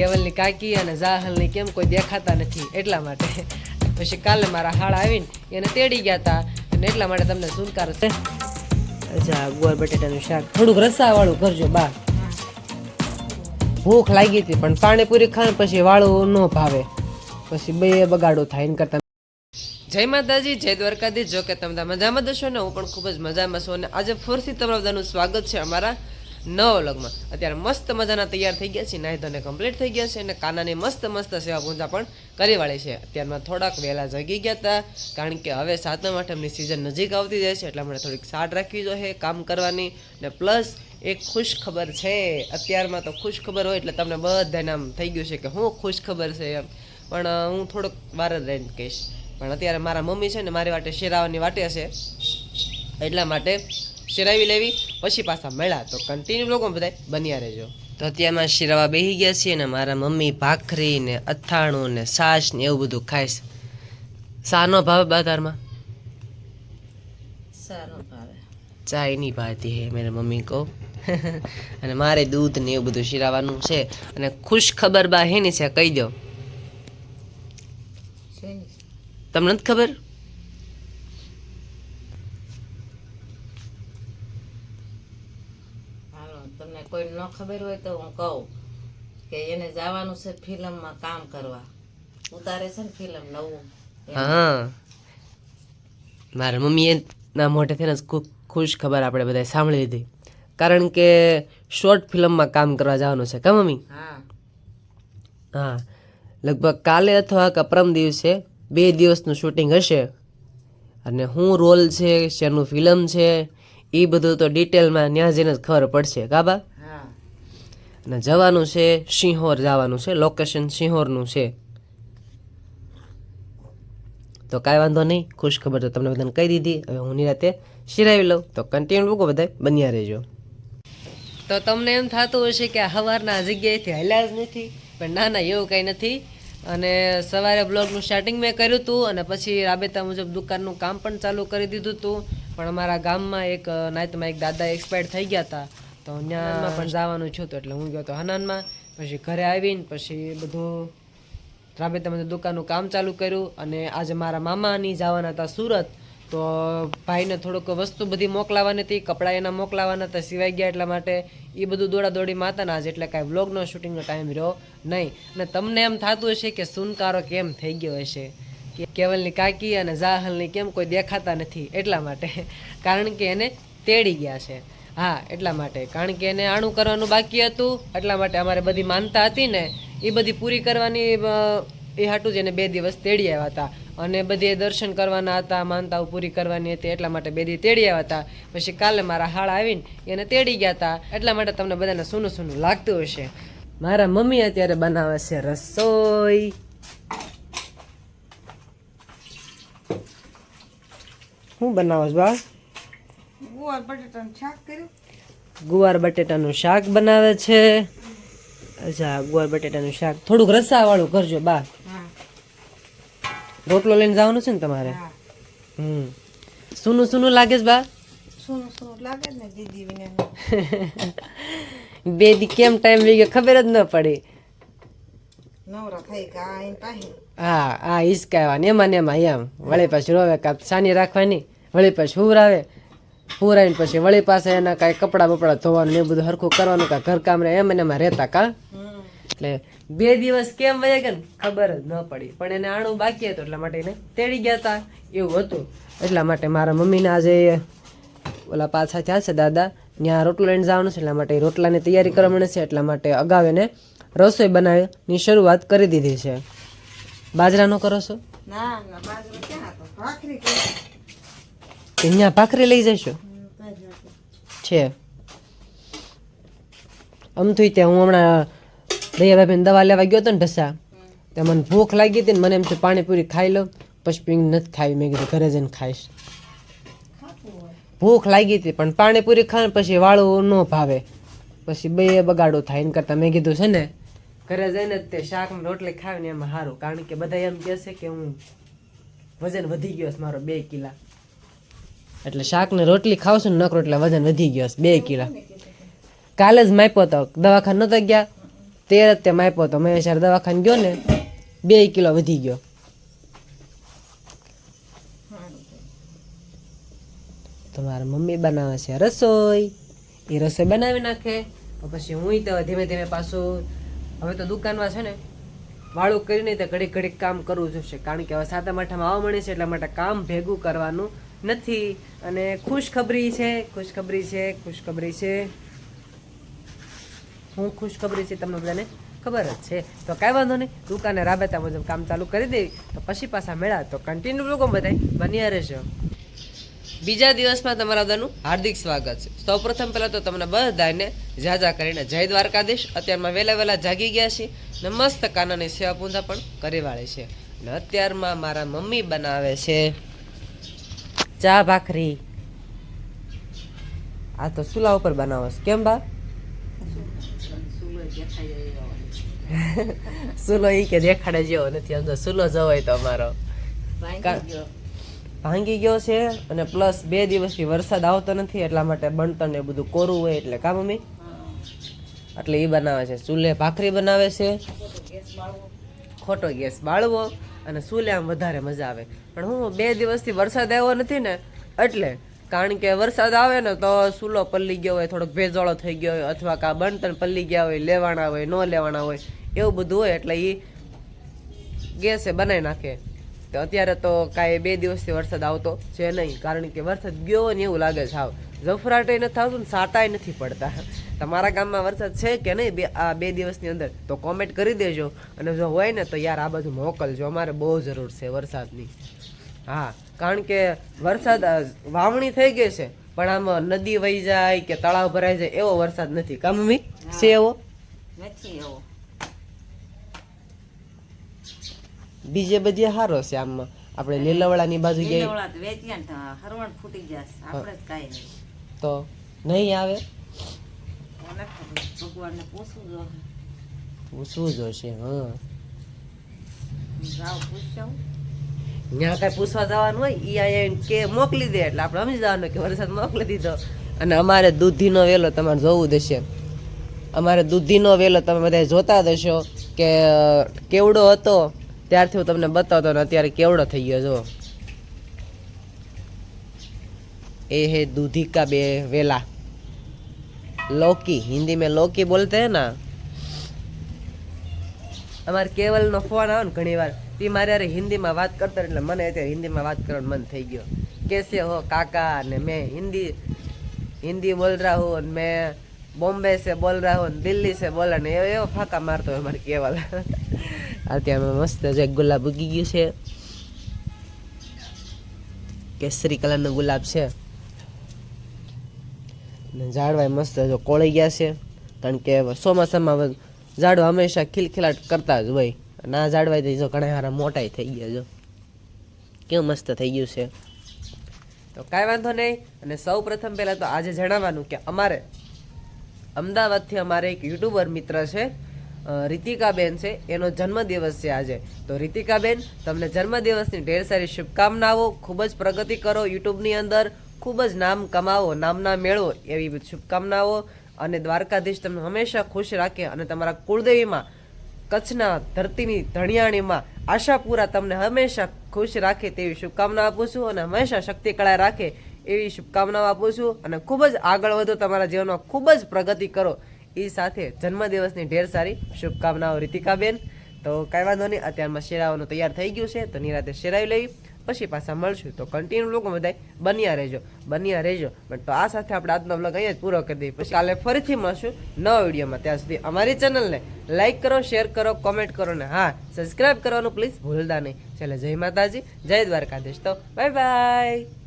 કેવલની કાકી અને જાહલની કેમ કોઈ દેખાતા નથી એટલા માટે. પછી કાલે મારા હાળા આવીને એને તેડી ગયા હતા અને એટલા માટે તમને સુનકાર છે. અચ્છા ગુવાર બટેટાનું શાક. થોડુંક રસાવાળું કરજો, બા. ભૂખ લાગી હતી, પણ પાણીપુરી ખાને પછી વાળું ન ભાવે. પછી બે બગાડો થાય એને કરતા. જય માતાજી, જય દ્વારકાધીશ. જો કે તમે મજામાં દશો ને? હું પણ ખૂબ જ મજામાં છું અને આજે ફરીથી તમારા બધાનું સ્વાગત છે અમારા નવ લગ્નમાં અત્યારે મસ્ત મજાના તૈયાર થઈ ગયા છે નાહી ધોને કમ્પ્લીટ થઈ ગયા છે અને કાનાની મસ્ત મસ્ત સેવા પૂજા પણ કરી વાળી છે. અત્યારમાં થોડાક વહેલા જગી ગયા હતા, કારણ કે હવે સાતમ આઠમની સિઝન નજીક આવતી જાય છે, એટલા માટે થોડીક સાડ રાખવી જોઈએ કામ કરવાની. ને પ્લસ એક ખુશ ખબર છે, અત્યારમાં તો ખુશ ખબર હોય એટલે તમને બધાને આમ થઈ ગયું છે કે હું ખુશ ખબર છે એમ. પણ હું થોડોક વાર જ રહીને કહીશ. પણ અત્યારે મારા મમ્મી છે ને મારી વાટે શેરાવાની વાટે છે, એટલા માટે શેરાવી લેવી પછી પાછા મળ્યા. તો કન્ટિન્યુ લોકો બધા બન્યા રહેજો. તો અત્યારમાં શિરાવા બેસી ગયા છીએ ને મારા મમ્મી ભાખરી ને અથાણું ને છાશ ને એવું બધું ખાઈશ સાનો ભાવે બાજારમાં? સારો ભાવે. ચાય નહીં ભાતી હે મેરે મમ્મી કહો અને મારે દૂધ ને એવું બધું શીરાવાનું છે. અને ખુશ ખબર બા હેની છે કહી દો. તમને નથી ખબર? તમને કોઈ ન ખબર હોય તો હું કહું કે એને જવાનું છે ફિલ્મમાં કામ કરવા. ઉતારે છે ને ફિલ્મ નવું. હા. મારા મમ્મીએ ના મોઢે થઈને ખુશ ખબર આપણે બધાએ સાંભળી લીધી. કારણ કે શોર્ટ ફિલ્મમાં કામ કરવા જવાનું છે કા મમ્મી? હા. હા. લગભગ કાલે અથવા કે પરમ દિવસે બે દિવસનું શૂટિંગ હશે. અને શું રોલ છે શેનું ફિલ્મ છે એ બધું તો ડિટેલમાં ત્યાં જઈને જ ખબર પડશે કાબા હા અને જવાનું છે સિંહોર જવાનું છે લોકેશન સિંહોરનું છે. તો કાંઈ વાંધો નહીં ખુશ ખબર તો તમને બધાને કહી દીધી. હવે હું નિરાતે શિરાવી લઉં. તો કન્ટિન્યુ લોકો બધા બન્યા રહેજો. તો તમને એમ થતું હશે કે સવારના જગ્યાએથી હલ્યા જ નથી પણ ના ના એવું કંઈ નથી. અને સવારે બ્લોગનું સ્ટાર્ટિંગ મેં કર્યું હતું અને પછી રાબેતા મુજબ દુકાનનું કામ પણ ચાલુ કરી દીધું હતું પણ અમારા ગામમાં એક અ, નાયતમાં એક દાદા એક્સપાયર થઈ ગયા હતા. તો ત્યાં પણ જવાનું છું તો એટલે હું ગયો તો હનાનમાં પછી ઘરે આવીને પછી બધું રાબેતા મુજબ દુકાનનું કામ ચાલુ કર્યું અને આજે મારા મામાની જવાના હતા સુરત. તો ભાઈને થોડુંક વસ્તુ બધી મોકલાવાની હતી કપડાં એના મોકલાવાના હતા સિવાય ગયા એટલા માટે એ બધું દોડા દોડીમાં હતા ને આજે એટલે કાંઈ વ્લોગનો શૂટિંગનો ટાઈમ રહ્યો નહીં. અને તમને એમ થતું હશે કે સુનકારો કેમ થઈ ગયો હશે? કે કેવલની કાકી અને જાહલની કેમ કોઈ દેખાતા નથી એટલા માટે. કારણ કે એને તેડી ગયા છે. હા, એટલા માટે. કારણ કે એને આણું કરવાનું બાકી હતું, એટલા માટે અમારે બધી માનતા હતી ને, એ બધી પૂરી કરવાની એ હાટું જ એને બે દિવસ તેડી આવ્યા હતા. અને બધે દર્શન કરવાના હતા, માનતાઓ પૂરી કરવાની હતી, એટલા માટે બે દી તેડી આવ્યા હતા. પછી કાલે મારા હાળ આવીને એને તેડી ગયા હતા. એટલા માટે તમને બધાને સૂનું સૂનું લાગતું હશે. મારા મમ્મી અત્યારે બનાવે છે રસોઈ. શું બનાવો બા? ગુવાર બટેટાનું શાક કર્યું. ગુવાર બટેટાનું શાક બનાવે છે. અચ્છા ગુવાર બટેટાનું શાક. થોડુંક રસાવાળું કરજો બા. રોટલો લઈને જવાનું છે ને તમારે? હમ. સુનું સુનું લાગે છે બા? સોનું સોનું લાગે ને દીદી વિને. બે દી કેમ ટાઈમ વી ગયો ખબર જ ન પડી. નવરા થઈ ગયા આઈને પાસે હા આ ઈસકાવાની એમાં ને એમાં એમ. વળી પાછી રોવે કાં સાની રાખવાની વળી પાછી હુરાવે હુરાવીને પછી વળી પાસે એના કાંઈ કપડાં બપડા ધોવાનું એ બધું હરખું કરવાનું કાં ઘરકામ રહે એમ એને એમાં રહેતા કા? એટલે બે દિવસ કેમ વયા ગયા ને ખબર જ ન પડી. પણ એને આણું બાકી હતું એટલા માટે એને તેડી ગયા હતા એવું હતું. એટલા માટે મારા મમ્મીને આજે ઓલા પાછા થયા છે દાદા ત્યાં રોટલો લઈને જવાનું છે એટલા માટે રોટલાની તૈયારી કરવા મળે છે એટલા માટે અગાઉ એને રસોઈ બનાવવાની શરૂઆત કરી દીધી છે. બાજરાનો કરો છો? ના ના બાજરો ક્યાં હતો? ભાખરી અહીંયા ભાખરી લઈ જશો છે. અમથું ત્યાં હું હમણાં દયાભાઈ દવા લેવા ગયો હતો ને ઢસા, ત્યાં મને ભૂખ લાગી હતી ને મને એમ છે પાણીપુરી ખાઈ લઉં, પછી પીંગ નથી ખાવી. મેં કીધું ઘરે જઈને ખાઈશ. ભૂખ લાગી હતી, પણ પાણીપુરી ખાને પછી વાળું ન ભાવે. પછી બે બગાડો થાય એના કરતાં. મેં કીધું છે ને, ઘરે જઈને તે શાક રોટલી ખાવીને એમાં સારું કારણ કે બધા એમ કહે કે હું વજન વધી ગયો છે મારો બે કિલા. એટલે શાક ને રોટલી ખાવશું ને નકરો એટલે વજન વધી ગયો બે કિલો. કાલે જ માપ્યો હતો દવાખાને નહોતા ગયા, તેર તે માપ્યો તો. મેં જ્યારે દવાખાને ગયો ને, બે કિલો વધી ગયો. તો મારા મમ્મી બનાવે છે રસોઈ. એ રસોઈ બનાવી નાખે પછી હું તો ધીમે ધીમે પાછું, હવે તો દુકાનમાં છે ને, વાળું કરીને તો ઘડીક ઘડીક કામ કરવું જોશે કારણ કે હવે સાતમ આઠમાં આવવા મળે છે, એટલા માટે કામ ભેગું કરવાનું નથી. અને ખુશખબરી છે ખુશખબરી છે ખુશખબરી છે. હું ખુશખબરી છે તમને બધાને ખબર જ છે. તો કાંઈ વાંધો નહીં, દુકાને રાબેતા મુજબ કામ ચાલુ કરી દેવી. તો પછી પાછા મેળા, તો કન્ટિન્યુ લોકો બધા બન્યા રહેજો. બીજા દિવસમાં તમારા બધાનું હાર્દિક સ્વાગત છે. સૌપ્રથમ પહેલાં તો તમને બધાને જાજા કરીને જય દ્વારકાધીશ. અત્યારમાં વહેલા વહેલા જાગી ગયા છીએ ને મસ્ત કાનાની સેવા પૂજા પણ કરી વાળી છે. અને અત્યારમાં મારા મમ્મી બનાવે છે. ચા ભાખરી. આ તો સુલા ઉપર બનાવો કેમ બા? સુલો ઈ કે દેખાડે જેવો નથી આમ તો સુલો જવાય તો અમારો. ભાંગી ગયો. છે અને પ્લસ બે દિવસથી વરસાદ આવતો નથી એટલા માટે બણતર ને બધું કોરું હોય એટલે. કા મમ્મી? એટલે એ બનાવે છે. ચૂલે ભાખરી બનાવે છે. ખોટો ગેસ બાળવો. અને સૂલે આમ વધારે મજા આવે. પણ હું બે દિવસથી વરસાદ આવ્યો નથી ને, એટલે કારણ કે વરસાદ આવે ને તો સૂલો પલ્લી ગયો હોય, થોડોક ભેજોળો થઈ ગયો હોય, અથવા કા બણતણ પલ્લી ગયા હોય, લેવાના હોય, ન લેવાના હોય, એવું બધું હોય, એટલે એ ગેસે બનાવી નાખે. તો અત્યારે તો કાંઈ બે દિવસથી વરસાદ આવતો છે નહીં, કારણ કે વરસાદ ગયો હોય ને એવું લાગે છે, હાવ. જફરાટે નથી થતું ને સાટાય નથી પડતા. તમારા ગામમાં વરસાદ છે કે નહીં? બે આ બે દિવસની અંદર તો કોમેન્ટ કરી દેજો. અને જો હોય ને તો યાર આ બાજુ મોકલજો. અમારે બહુ જરૂર છે વરસાદની. હા કારણ કે વરસાદ વાવણી થઈ ગઈ છે. પણ આમ નદી વહી જાય કે તળાવ ભરાઈ જાય એવો વરસાદ નથી. કા મમ્મી? છે એવો? નથી એવો. બીજે બધી સારો છે આમ આપણે લીલવડાની બાજુ ગયા હરવણ ફૂટી જશે આપણે જ કાંઈ નહીં. તો નહીં આવે? ભગવાનને પૂછવું જો પૂછવું જોશે હા. ત્યાં કાંઈ પૂછવા જવાનું હોય? ઈ અહીંયા કે મોકલી દે એટલે આપણે સમજી જવાનું કે વરસાદ મોકલી દીધો. અને અમારે દૂધીનો વેલો તમારે જોવું દેશે અમારે દૂધીનો વેલો તમે બધા જોતા દેશો કે કેવડો હતો? ત્યારથી હું તમને બતાવતો ને અત્યારે કેવડો થઈ ગયો જો એ હે दूधी का बे वेला लौकी हिंदी में लौकी बोलते हैं ना અમારે કેવલનો ફોન આવે ને ઘણી વાર તે મારે હારે હિન્દીમાં વાત કરતા એટલે મને અત્યારે હિન્દીમાં વાત કરવાનું મન થઈ ગયો કેસે હો કાકા ને મેં હિન્દી હિન્દી બોલ રહા હું અને મેં બોમ્બે से બોલ રહા હું ને દિલ્હી से બોલે ને એવો એવો ફાંકા મારતો હોય મારે કેવલ અત્યારે મસ્ત જે ગુલાબ ઉગી ગયું છે કેસરી કલરનું ગુલાબ છે ને ઝાડવાય મસ્ત જો કોળી ગયા છે. કારણ કે ચોમાસામાં ઝાડવા હંમેશા ખિલખિલાટ કરતા જ હોય. ના ઝાડવાય જો ઘણા સારા મોટાઈ થઈ ગયા જો. કેવું મસ્ત થઈ ગયું છે. તો કાંઈ વાંધો નહીં. અને સૌ પ્રથમ પહેલાં તો આજે જણાવવાનું કે અમારે અમદાવાદથી અમારે એક યુટ્યુબર મિત્ર છે રીતિકાબેન છે. એનો જન્મદિવસ છે આજે. તો રીતિકાબેન, તમને જન્મદિવસની ઢેર સારી શુભકામનાઓ. ખૂબ જ પ્રગતિ કરો યુટ્યુબની અંદર. ખૂબ જ નામ કમાવો, નામના મેળવો એવી શુભકામનાઓ અને દ્વારકાધીશ તમને હંમેશા ખુશ રાખે અને તમારા કુળદેવીમાં, કચ્છના ધરતીની ધણિયાણીમાં આશાપુરા તમને હંમેશા ખુશ રાખે તેવી શુભકામના આપું છું અને હંમેશા શક્તિ કળા રાખે એવી શુભકામનાઓ આપું છું અને ખૂબ જ આગળ વધો, તમારા જીવનમાં ખૂબ જ પ્રગતિ કરો. એ સાથે જન્મદિવસની ઢેર સારી શુભકામનાઓ રીતિકાબેન. તો કાંઈ વાંધો નહીં, અત્યારમાં શેરાવાનું તૈયાર થઈ ગયું છે, તો નિરાતે શેરાવી લઈ પછી પાછા મળશું. તો કન્ટિન્યુ લોકો બધાય બન્યા રહેજો બન્યા રહેજો. પણ તો આ સાથે આપણે આજનો બ્લોગ અહીંયા જ પૂરો કરી દઈએ. પછી કાલે ફરીથી મળશું નવા વિડીયોમાં. ત્યાં સુધી અમારી ચેનલને લાઈક કરો શેર કરો કોમેન્ટ કરો ને હા સબસ્ક્રાઈબ કરવાનું પ્લીઝ ભૂલતા નહીં. છેલ્લે જય માતાજી, જય દ્વારકાધીશ. તો બાય બાય